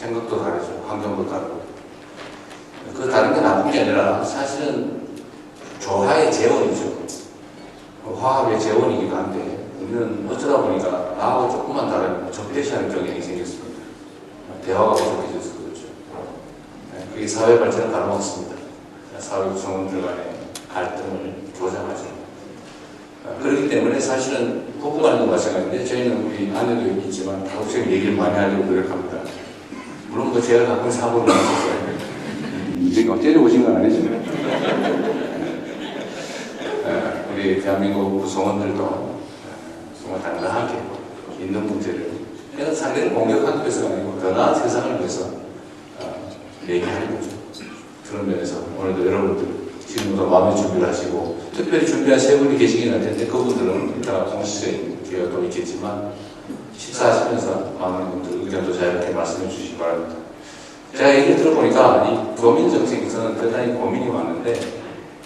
생각도 다르죠. 환경도 다르고. 그 다른 게 나쁜 게 아니라 사실은 조화의 재원이죠. 화합의 재원이기도 한데 우리는 어쩌다 보니까 나하고 조금만 다르면 적대시하는 경향이 생겼습니다. 대화가 부족해져서 그렇죠. 네, 그게 사회 발전을 가로막습니다. 사회 구성원들 간의 갈등을 조장하죠. 아, 그렇기 때문에 사실은 부부간도 마찬가지인데 저희는 우리 아내도 여기 있지만 다국적 얘기를 많이 하려고 노력합니다. 물론 뭐 제가 가끔 사고를 났었어요. 지금 때려오신 건 아니죠? 네, 우리 대한민국 구성원들도 정말 당당하게 있는 문제를 그냥 상대를 공격하기 위해서가 아니고 더 나은 세상을 위해서 어, 얘기하는 거죠. 그런 면에서 오늘도 여러분들 지금부터 마음의 준비를 하시고 특별히 준비한 세 분이 계시긴 할 텐데 그분들은 이따가 공식적인 기회가 또 있겠지만 식사하시면서 많은 분들 의견도 자유롭게 말씀해 주시기 바랍니다. 제가 얘기를 들어보니까 이 도민 정책에서는 대단히 고민이 많은데